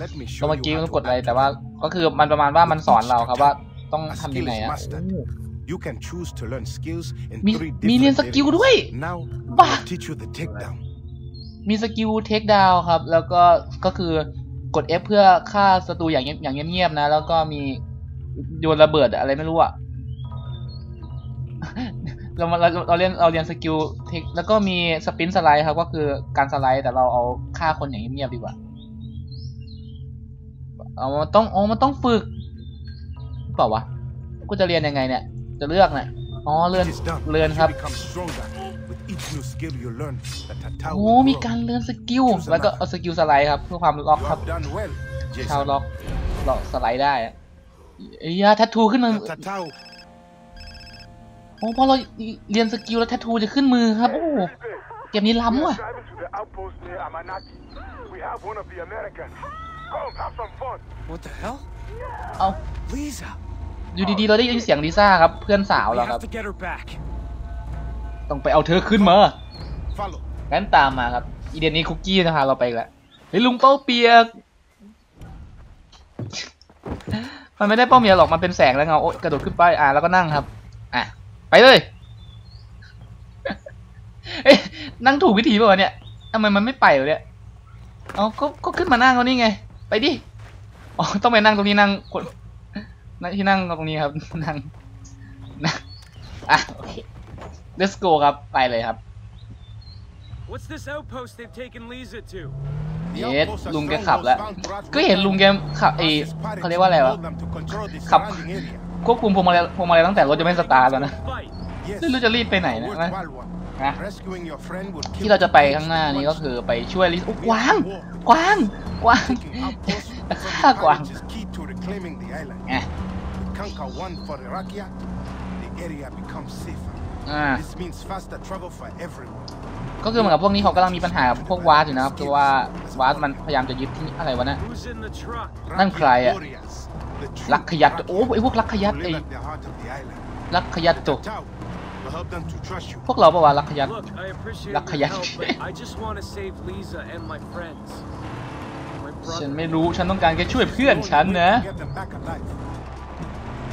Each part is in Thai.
Let me ก็ show เมื่อ you กี้ how มัน to กดอะไร act. แต่ว่าก็คือมันประมาณว่ามันสอนเราครับว่าต้อง A ทำ skill ยังไง is อะ mastered. โอ้ You can choose to learn skills in มี three มีเรียน different สกิลด้วย areas. Now, I บ้า will teach you the takedown. มีสกิลเทคดาวครับ แล้วก็ก็คือกด F เพื่อฆ่าศัตรูอย่างเงียบอย่างเงียบๆนะ แล้วก็มีโยนระเบิดอะไรไม่รู้อะเรามาเราเราเรียนเราเรียนสกิลเทคแล้วก็มีสปินสไลด์ครับ ก็คือการสไลด์แต่เราเอาฆ่าคนอย่างเงียบๆดีกว่า เอามันต้องอ๋อมันต้องฝึกหรือเปล่าวะกูจะเรียนยังไงเนี่ยจะเลือกเนี่ยอ๋อเลื่อน It is done. เลื่อน You ครับ become stronger with each new skill you learn. The Tatao โอ้ will มี grow. การเลื่อนสกิลแล้วก็เอาสกิลสไลด์ครับเพื่อความล็อก You ครับ have done well, ชาว Jason. ล็อกล็อกสไลด์ได้อะเอ้ยาแทททูขึ้นมา The Tatao โอ้พอเราเรียนสกิลแล้วแทททูจะขึ้นมือครับโอ้เกมนี้ล้ำว่ะ Driving to the outpost near Amanaki. We have one of the Americans. Come, have some fun. What the hell? เอา Lisa. อยู่ดีๆเราได้ยินเสียงลิซ่าครับเพื่อนสาว We เราครับ have to get her back. ต้องไปเอาเธอขึ้นมา Follow. งั้นตามมาครับ อีเดนนี่คุกกี้จะพาเราไปอีกแล้วเฮ้ยลุงเป้าเปียก มันไม่ได้เป้าเมียหรอกมันเป็นแสงแล้วเงาโอ๊ยกระโดดขึ้นไปอ่าแล้วก็นั่งครับ อะ ไปเลย เอ๊ะนั่งถูกวิธีป่าวะเนี่ยทำไมมันไม่ไปวะเนี่ยเอาก็ก็ขึ้นมานั่งตรงนี้ไง ไปดิ อ๋อ ต้องไปนั่งตรงนี้นั่งคนนั่งที่นั่งตรงนี้ครับ นั่งนั่งอะโอเค let's go ครับ ไปเลยครับ What's this outpost they've taken Lisa to? The เย็ด outpost has ลุงแก strongholds ขับแล้ว found throughout ก็เห็น Wuhan. ลุงแกขับไอ Ask his pirates เขาเรียกว่าอะไรวะ told them to control the ขับ surrounding area. ควบคุมพวงมาลัยพวงมาลัยตั้งแต่รถจะไม่สตาร์ทแล้วนะ Fight. Yes, ไม่รู้จะรีบไปไหน a นะ worthwhile one. นะ Rescuing your friend would ที่ kill เราจะไป two ข้างหน้า birds นี้ with ก็ one คือ stone. ไปช่วยลิซอุ๊ย We กวาง are at war. กวางกวาง Taking outposts จะ from ฆ่า the กวาง pirates is key to reclaiming the island. ไง We conquer one for Irakia, the area becomes safer. อ่า This means faster travel for everyone. ก็คือเหมือนกับพวกนี้เขากำลังมีปัญหากับพวกวาร์ดอยู่นะครับเพราะว่าวาร์ดมันพยายามจะยึดที่อะไรวะเนะ Who's in the truck? นั่นใครอะ warriors, the true ลักขยัต Iraqis โอ้ไอพวกลักขยัต who ไอ live at the heart of the island. ลักขยัตตัว พวกเราปะวะลักขยัต Look, I appreciate Lak your Hayat. help, but I just want to save Lisa and my friends. My ฉัน brother. ไม่รู้ฉันต้องการแค่ช่วยเพื่อนฉันนะ Get them back alive.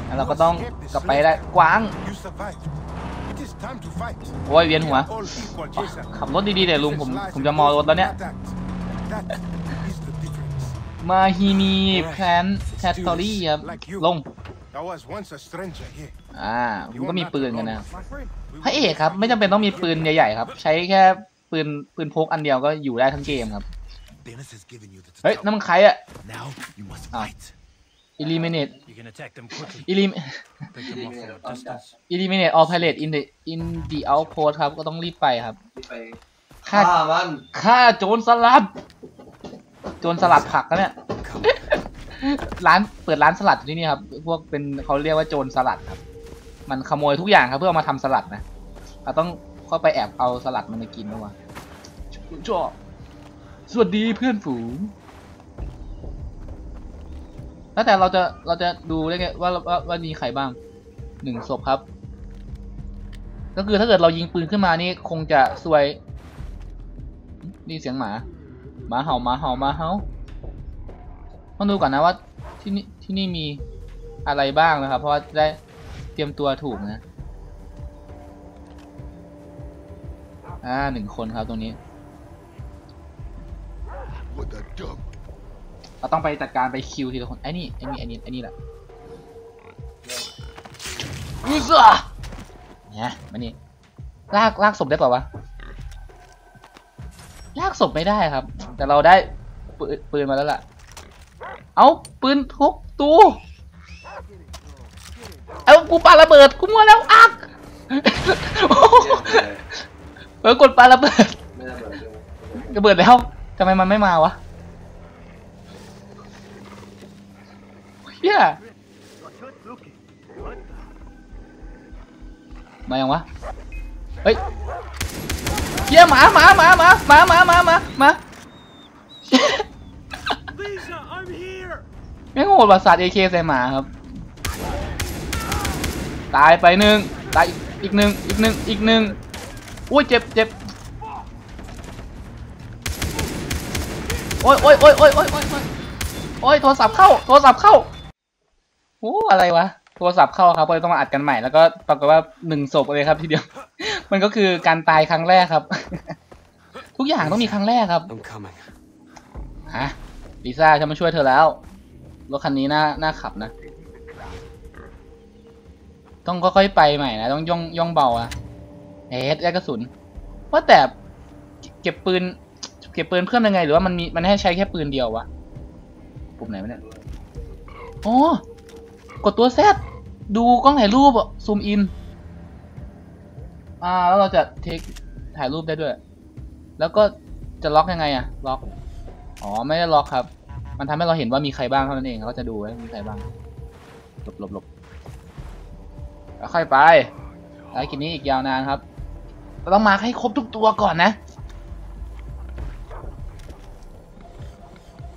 แล้วเราก็ต้องกลับไปได้กวาง You survived. It is time to fight. โอ้ยเวียนหัว All equal, Jason. ขับรถดีๆเดี๋ยวลุง This ผม is life ผมจะมองรถแล้วเนี่ย That is the difference. มาฮีมีแพลนแคทตอรี่ครับลง I was once a stranger here. อ่าผมก็มีปืนกันนะ My friend, we พระเอกครับ ไม่จำเป็นต้องมีปืนใหญ่ๆครับ ใช้แค่ปืนปืนพกอันเดียวก็อยู่ได้ทั้งเกมครับ Dennis has given you the เฮ้ย towel. นั่นมันใครอะ Now you must Ah. fight. eliminate You can attack them quickly. elim Pick them off from a distance. eliminate all pilot in the in the outpost ครับ ก็ต้องรีบไปครับไปฆ่าฆ่ามันฆ่าโจรสลัด โจรสลัดผักนะเนี่ย ร้านเปิดร้านสลัดอยู่ที่นี่ครับ พวกเป็นเขาเรียกว่าโจรสลัดครับ มันขโมยทุกอย่างครับ เพื่อเอามาทำสลัดนะเราต้องเข้าไปแอบเอาสลัดมันมากินด้วยวะชอบสวัสดีเพื่อนฝูง แล้วแต่เราจะเราจะดูได้ไงว่าว่าว่ามีใครบ้างหนึ่งศพครับ ก็คือถ้าเกิดเรายิงปืนขึ้นมานี่คงจะซวยนี่เสียงหมาหมาเห่าหมาเห่าหมาเห่า ต้องดูก่อนนะว่าที่นี่ที่นี่มีอะไรบ้างนะครับ เพราะว่าจะได้เตรียมตัวถูกนะอ่าหนึ่งคนครับตรงนี้ What a dump. เราต้องไปจัดการไปคิวทีละคนไอ้นี่ไอ้นี่ไอ้นี่ไอ้นี่แหละอุซะเนี่ยมานี่ลากลากศพได้เปล่าวะลากศพไม่ได้ครับ แต่เราได้ปืนปืนมาแล้วล่ะ เอาปืนทุกตัวเอากูปาระเบิดกูมัวแล้วอักเออกดปาระเบิดระเบิดแล้วทำไมมันไม่มาวะเฮียมายังวะเฮ้ยเฮียหมาหมาหมาหมาหมาหมาหมาหมา หมา Lisa, I'm here. แม่งโหดประสาทเอเคใส่หมาครับ ตายไปหนึ่งตายอีกอีกหนึ่งอีกหนึ่งอีกหนึ่งอุ้ยเจ็บเจ็บโอ้ยโอ้ยโอ้ยโอ้ยโอ้ยโอ้ยโอ้ยโอ้ยโทรศัพท์เข้าโทรศัพท์เข้าโอ้อะไรวะโทรศัพท์เข้าครับก็เลยต้องมาอัดกันใหม่แล้วก็ปรากฏว่าหนึ่งศพเลยครับทีเดียว มันก็คือการตายครั้งแรกครับ ทุกอย่างต้องมีครั้งแรกครับ I'm coming. ฮะลิซ่าฉันมาช่วยเธอแล้ว รถคันนี้น่าน่าขับนะ ต้องค่อยๆไปใหม่นะ ต้องย่องย่องเบาอะเอ๊ะได้กระสุน ว่าแต่เก็บปืน เก็บปืนเพิ่มยังไง หรือว่ามันมีมันให้ใช้แค่ปืนเดียววะ ปุ่มไหนวะเนี่ยอ๋อกดตัวแซดดูกล้องถ่ายรูปอะซูมอิน อ่า แล้วเราจะเทคถ่ายรูปได้ด้วย แล้วก็จะล็อกยังไงอะล็อก อ๋อ ไม่ได้ล็อกครับ มันทำให้เราเห็นว่ามีใครบ้างเท่านั้นเองเราจะดูว่ามีใครบ้างหลบหลบหลบแล้วค่อยไปภารกิจนี้อีกยาวนานครับเราต้องมาให้ครบทุกตัวก่อนนะ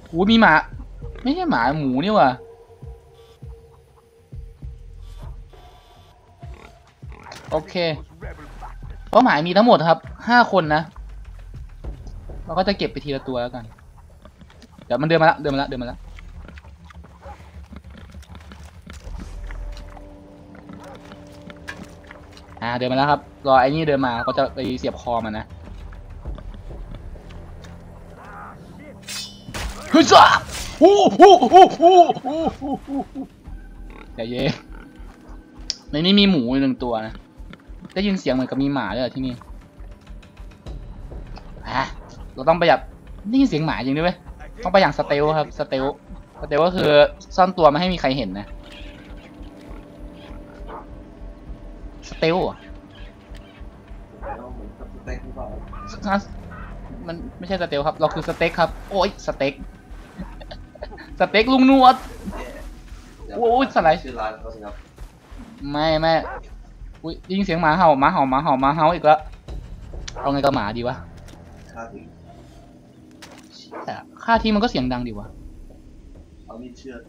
โอ้มีหมา ไม่ใช่หมาหมูนี่หว่ะโอเคเป้าหมายมีทั้งหมดครับห้าคนนะ เราก็จะเก็บไปทีละตัวแล้วกัน ดี๋ยวมันเดินมาแล้วเดินมาแล้วเดินมาแล้วอ่าเดินมาแล้วครับ รอไอ้นี่เดินมาก็จะไปเสียบคอมันนะเฮ้ยจ้าโอ้โหโอ้โหโอ้โหโอ้โหใจเย็นในนี้มีหมูอยู่หนึ่งตัวนะ ได้ยินเสียงเหมือนกับมีหมาด้วยเหรอที่นี่อะเราต้องประหยัดได้ยินเสียงหมาจริงด้วยเวย ต้องไปอย่างสเตลครับสเตลสเตลก็คือซ่อนตัวไม่ให้มีใครเห็นนะสเตลฮะมันไม่ใช่สเตลครับ เราคือสเต็กครับ โอ้ยสเต็กสเต็กลุงนวดโอ้ยสไลด์ชื่อร้านเขาสิครับไม่ไม่อุ้ยได้ยินเสียงหมาเห่าหมาเห่าหมาเห่าหมาเห่าอีกแล้วเอาไงกับหมาดีวะ แต่ค่าที่มันก็เสียงดังดีวะเอามีดเชือด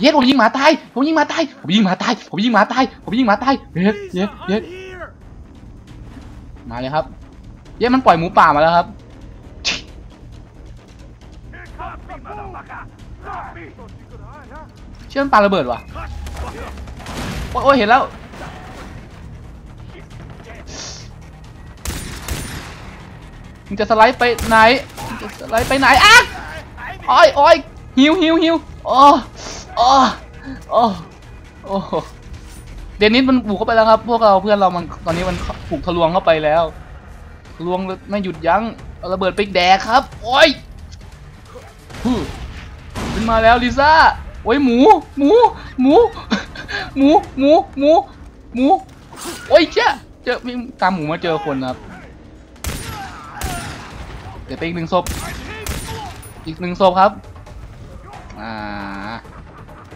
เย็ดผมยิงหมาตายผมยิงหมาตายผมยิงหมาตายผมยิงหมาตายผมยิงหมาตายเย็ดเย็ด Lisa, เย็ด I'm here. มาเลยครับ เย็ดมันปล่อยหมูป่ามาแล้วครับเชื่อมันปาระเบิดวะโอ้ยโอ้ยเห็นแล้ว มึงจะสไลด์ไปไหนมึงจะสไลด์ไปไหนอะโอ้ยโอ้ยหิวหิวหิวโอ้โอ้โอ้โอ้เดนนิสมันบุกเข้าไปแล้วครับ พวกเราเพื่อนเรามันตอนนี้มันถูกทะลวงเข้าไปแล้วทะลวงไม่หยุดยั้งเอาระเบิดไปแดกครับ โอ้ยขึ้นมาแล้วลิซ่าโอ้ยหมู หมู หมู หมู หมู หมู หมู โอ้ยเจ้าเจอมีตามหมูมาเจอคนครับ เดี๋ยวไปอีกหนึ่งศพ อีกหนึ่งศพครับ อ่า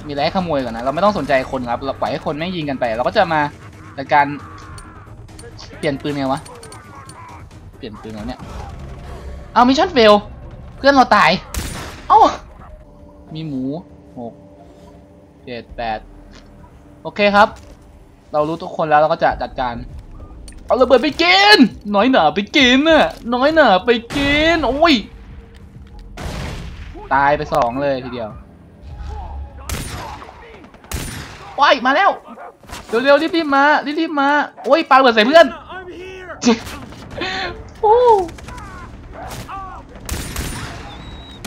มีอะไรขโมยก่อนนะ เราไม่ต้องสนใจคนครับ เราปล่อยให้คนไม่งยิงกันไป เราก็จะมาในการ เปลี่ยนปืนไงวะ เปลี่ยนปืนแล้วเนี่ย เอามิชชั่นเฟล เพื่อนเราตาย เอ้า มีหมูหกเจ็ดแปดโอเคครับ เรารู้ทุกคนแล้วเราก็จะจัดการ เอาระเบิดไปกิน น้อยหนาไปกินน่ะ น้อยหนาไปกิน โอ้ย ตายไปสองเลยทีเดียวว้ายมาแล้ว เร็วๆรีบๆมา รีบๆมา โอ้ยปาระเบิดใส่เพื่อนโอ้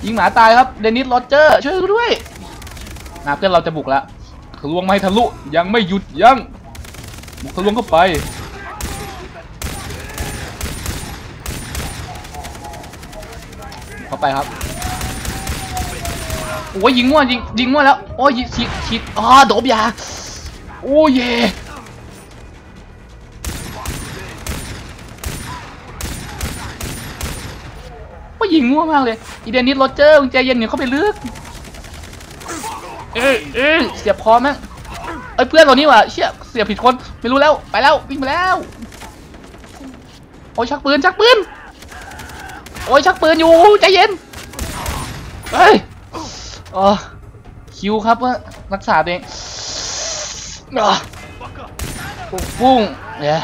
ยิงหมาตายครับ เดนิสโรเจอร์ ช่วยด้วยนะเพื่อนเราจะบุกล้วทะลวงไม่ทะลุ ยังไม่หยุดยังบุกทะลวงเข้าไป เข้า ไปครับโอ้ยยิงมั่วยิงยิงมั่วแล้วโอ้ยยิงฉีดฉีดอ๋อโดบยาโอ้เย่ก็ยิงมั่วมากเลยอีเดนิสโรเจอร์มึงใจเย็นเดี๋ยวเข้าไปลึกเอ้ยเอ้ยเสียบคอแม่งเอ้ยเพื่อนเรานี่หว่ะเชี่ยเสียบผิดคนไม่รู้แล้วไปแล้ววิ่งไปแล้วโอ้ยชักปืนชักปืน โอ้ยชักปืนอยู่ใจเย็นเฮ้ยอ๋อคิวครับว่ารักษาตัวเองอะปุ้งปุ้งเนี่ย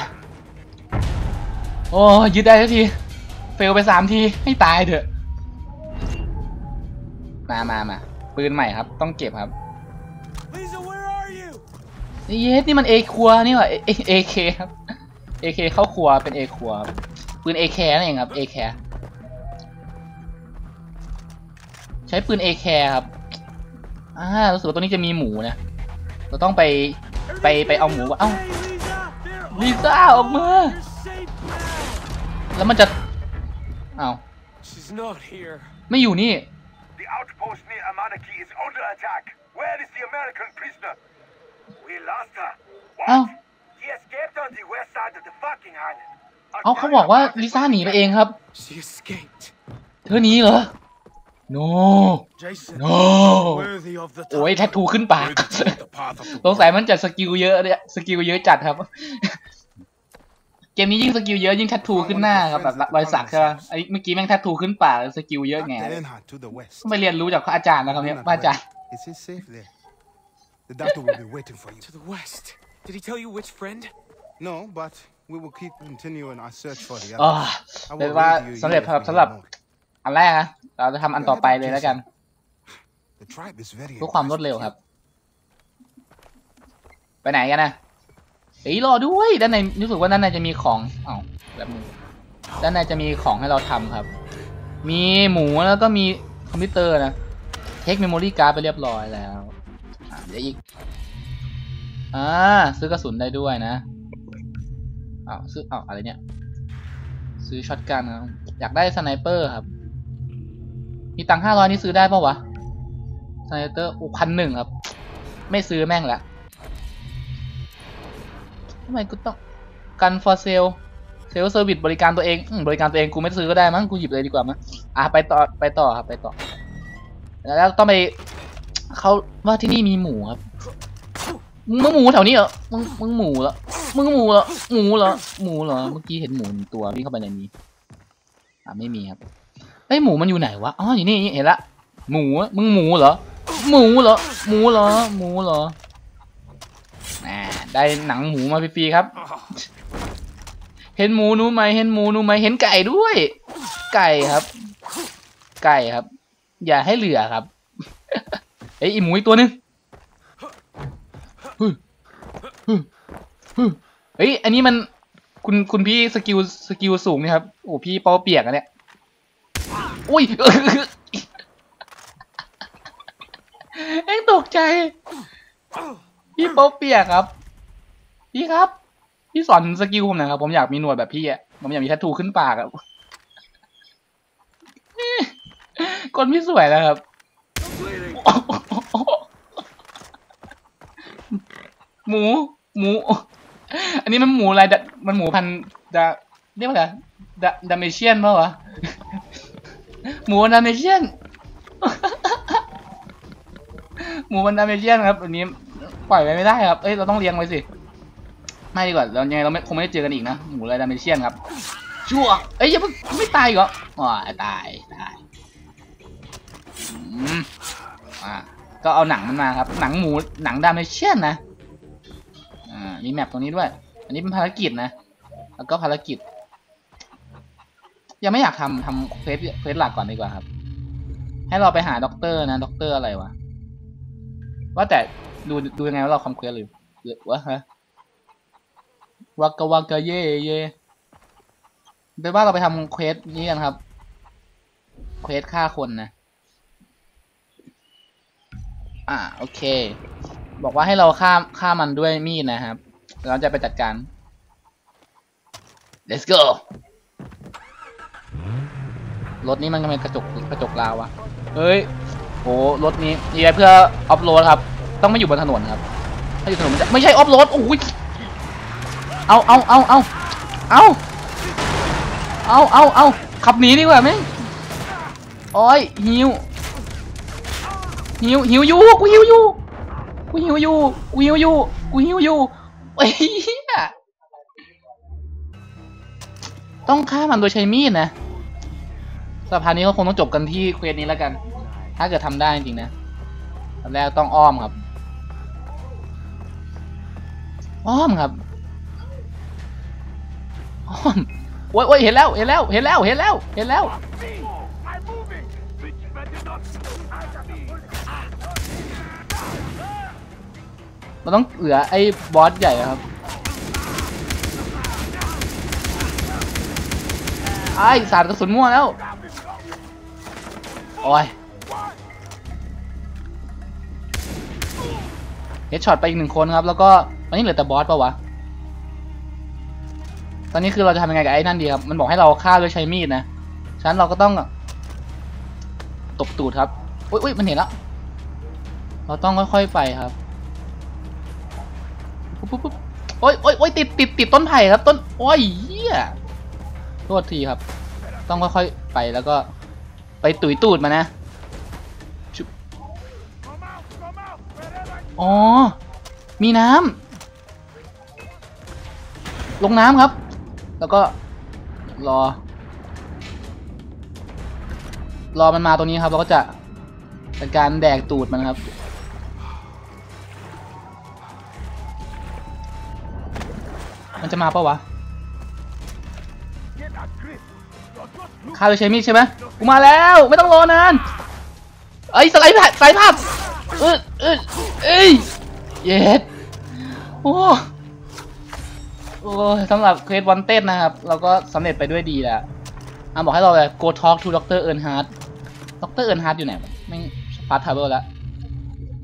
โอ้ยยืดได้ทันทีลไปสามทีให้ตายเถอะมามามาปืนใหม่ครับ ต้องเก็บครับ Lisa, where are you? นี่เยสนี่มันเอครัวนี่หว่าเอเคครับเอเคเข้าครัวเป็นเอครัวครับปืนเอแคนั่นเองครับเอแค ใช้ปืนเอแคครับอ่ารู้สึกว่าตัวนี้จะมีหมูนะเราต้องไปไปไปเอาหมูเอ้า Hey, Lisa! They're ลิซ่าออกมา You're safe now! แล้วมันจะเอ้า She's not here. ไม่อยู่นี่ The outpost near Amanaki is under attack. Where is the American prisoner? We lost her. What? เอ้า She escaped on the west side of the fucking island. เอ้าเขาบอกว่าลิซ่าหนีไปเองครับ She escaped. เธอหนีเหรอ no Jason, no worthy of the โอ้ย title. แทททูขึ้นปาก Worthy to walk the path of the สงสัยมันจะสกิลเยอะเนี่ยสกิลเยอะจัดครับ เกมนี้ยิ่งสกิลเยอะยิ่งแทททูขึ้นหน้าครับแบบรอยสักใช่ป่ะไอ้เมื่อกี้แม่งแทททูขึ้นปากสกิลเยอะไง Captain Enhart to the west. ต้องไปเรียนรู้จากพระอาจารย์นะครับเนี่ยพระอาจารย์ Is he safe there? The doctor will be waiting for you. To the west. Did he tell you which friend? No, but we will keep continuing our search for the อ๋อ others. I เป็น will ว่า radio you สำเร็จ if ครับ we สำหรับ hear more. อันแรกนะเราจะทำอันต่อไปเลยแล้วกัน The tribe is very เพื่อความรวดเร็ว impressed ครับ ไปไหนกันนะเฮ้ยรอด้วยด้านในรู้สึกว่าด้านในจะมีของเอ้าแบบนึงด้านในจะมีของให้เราทำครับ มีหมูแล้วก็มีคอมพิวเตอร์นะเทคเมมโมรี่การ์ดไปเรียบร้อยแล้วอะเดี๋ยวอีกอ่าซื้อกระสุนได้ด้วยนะอ้าวซื้ออ้าวอะไรเนี่ย ซื้อช็อตกันนะอยากได้สไนเปอร์ครับ มีตังค์ห้าร้อยนี่ซื้อได้ปะวะสไนเปอร์โอ้พันหนึ่งครับ ไม่ซื้อแม่งละทำไมกูต้องกัน for sale เซลเซอร์วิสบริการตัวเองบริการตัวเองกูไม่ซื้อก็ได้มั้งกูหยิบเลยดีกว่ามั้งอะไปต่อไปต่อครับไปต่อ แล้วต้องไปเขาว่าที่นี่มีหมูครับมึงหมูแถวนี้เหรอมึงมึงหมูเหรอมึงหมูเหรอหมูเหรอหมูเหรอเมื่อกี้เห็นหมูตัววิ่งเข้าไปในนี้อะไม่มีครับ อยหมูมันอยู่ไหนวะ อ๋ออยู่นี่เห็นละ หมูอะมึงหมูเหรอ หมูเหรอ หมูเหรอ หมูเหรอแหมได้หนังหมูมาฟรีๆครับ เห็นหมูหนูไหมเห็นหมูหนูไหมเห็นไก่ด้วย ไก่ครับ ไก่ครับ อย่าให้เหลือครับ เอ้ยอีหมูอีกตัวหนึงฮึฮึฮึเฮ้ย อันนี้มันคุณคุณพี่สกิลสกิลสูงนี่ครับ โอ้พี่เปาเปียกอะเนี่ย อุ้ยเอ็งตกใจ พี่โป๊ะเปียกครับ พี่ครับ พี่สอนสกิลผมหน่อยครับ ผมอยากมีหนวดแบบพี่อะผมอยากมีแทททูขึ้นปากอะคนพี่สวยแล้วครับ หมู หมู อันนี้มันหมูอะไรดะมันหมูพันดาเรียกว่าอะไรดาดาเมเชียนป่าวะ หมูดาเมเชียนหมูมันดาเมเชียนครับอันนี้ปล่อยไว้ไม่ได้ครับ เอ้ยเราต้องเลี้ยงไว้สิ ไม่ดีกว่าเราไงเราไม่คงไม่ได้เจอกันอีกนะ หมูไรดาเมเชียนครับ ชั่ว เอ้ยอย่าเพิ่งไม่ตายกเหรออ๋อตายตายอืมอ่าก็เอาหนังมันมาครับ หนังหมูหนังดาเมเชียนนะ อ่ามีแมปตรงนี้ด้วย อันนี้เป็นภารกิจนะ แล้วก็ภารกิจ ยังไม่อยากทำทำเควสเควสหลักก่อนดีกว่าครับ ให้เราไปหาด็อกเตอร์นะด็อกเตอร์อะไรวะว่าแต่ดูดูยังไงว่าเราคอมเควสหรือหรือวะฮะวากาวากาเย่เย่เป็นว่าเราไปทำเควสนี้กันครับเควสฆ่าคนนะ อ่าโอเค บอกว่าให้เราฆ่าฆ่ามันด้วยมีดนะครับ เราจะไปจัดการ let's go รถนี้มันก็เป็นกระจกกระจกลาวอะเฮ้ยโอ้รถนี้นี่เพื่อออฟโรดครับ ต้องไม่อยู่บนถนนครับ ถ้าอยู่ถนนมันจะไม่ใช่ออฟโรดโอ้ยเอาเอาเอาเอาเอาเอาเอาเอาขับหนีดีกว่าไหมโอ้ยหิวหิวหิวอยู่กูหิวอยู่กูหิวอยู่กูหิวอยู่กูหิวอยู่เฮ้ยต้องฆ่ามันโดยใช้มีดนะ สะพานนี้ก็คงต้องจบกันที่เควสนี้แล้วกัน ถ้าเกิดทำได้จริงๆนะตอนแรกต้องอ้อมครับ อ้อมครับ อ้อมโอ้ยโอ้ยเห็นแล้ว เห็นแล้ว เห็นแล้ว เห็นแล้ว เห็นแล้วเราต้องเหลือไอ้บอสใหญ่ครับไอ้สาดกระสุนมั่วแล้ว โอ้ยเฮดช็อตไปอีกหนึ่งคนครับ แล้วก็ตอนนี้เหลือแต่บอสปะวะ ตอนนี้คือเราจะทำยังไงกับไอ้นั่นดีครับ มันบอกให้เราฆ่าด้วยใช้มีดนะฉะนั้นเราก็ต้องตบตูดครับ อุ้ยอุ้ยมันเห็นแล้ว เราต้องค่อยๆไปครับปุ๊บปุ๊บปุ๊บโอ้ยโอ้ยโอ้ยติดติดติดต้นไผ่ครับ ต้น โอ้ยเหี้ยโทษทีครับ ต้องค่อยๆไปแล้วก็ ไปตุยตูดมานะอ๋อ มีน้ำลงน้ำครับ แล้วก็รอ รอมันมาตรงนี้ครับเราก็จะเป็นการแดกตูดมันครับมันจะมาปะวะ ข้าไปใช้มีดใช่ไหมกูมาแล้วไม่ต้องรอนานเอ้ยสไลด์ผ่านสไลด์ภาพเออเออเอ้ยเย็ดโอ้โอ้ยสำหรับเควสวันเต้นนะครับ เราก็สำเร็จไปด้วยดีแล้วอะบอกให้เราเลย go talk to Dr. Earnhardt Dr. Earnhardt อยู่ไหนไม่ฟาสทาเบิลแล้ว